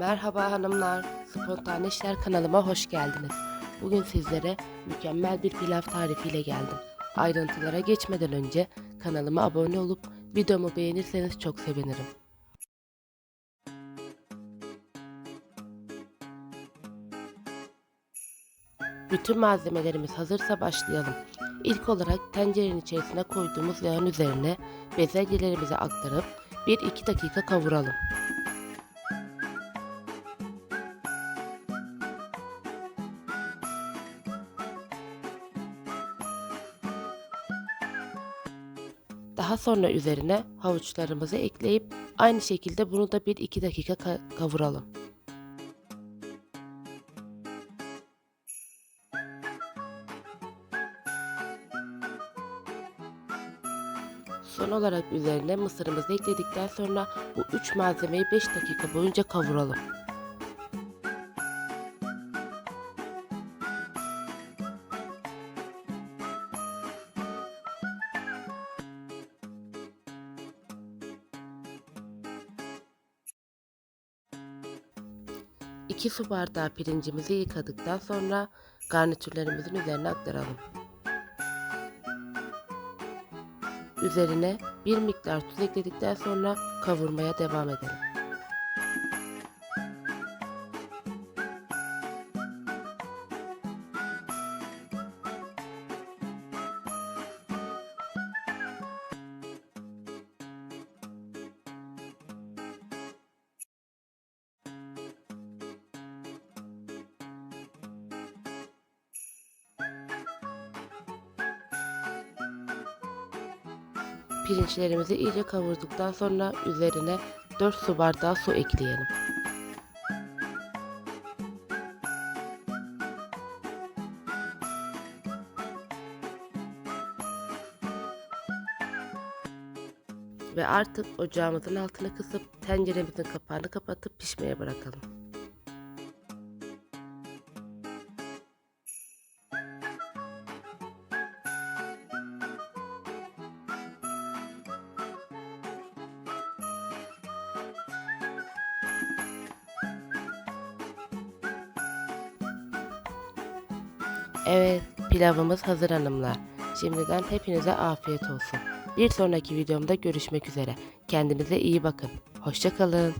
Merhaba hanımlar, Spontane İşler kanalıma hoş geldiniz. Bugün sizlere mükemmel bir pilav tarifiyle geldim. Ayrıntılara geçmeden önce kanalıma abone olup videomu beğenirseniz çok sevinirim. Bütün malzemelerimiz hazırsa başlayalım. İlk olarak tencerenin içerisine koyduğumuz yağın üzerine bezelyelerimizi aktarıp 1-2 dakika kavuralım. Daha sonra üzerine havuçlarımızı ekleyip aynı şekilde bunu da 1-2 dakika ka- kavuralım. Son olarak üzerine mısırımızı ekledikten sonra bu 3 malzemeyi 5 dakika boyunca kavuralım. İki su bardağı pirincimizi yıkadıktan sonra garnitürlerimizin üzerine aktaralım. Üzerine bir miktar tuz ekledikten sonra kavurmaya devam edelim. Pirinçlerimizi iyice kavurduktan sonra üzerine 4 su bardağı su ekleyelim. Ve artık ocağımızın altını kısıp tenceremizin kapağını kapatıp pişmeye bırakalım. Evet, pilavımız hazır hanımlar. Şimdiden hepinize afiyet olsun. Bir sonraki videomda görüşmek üzere. Kendinize iyi bakın. Hoşçakalın.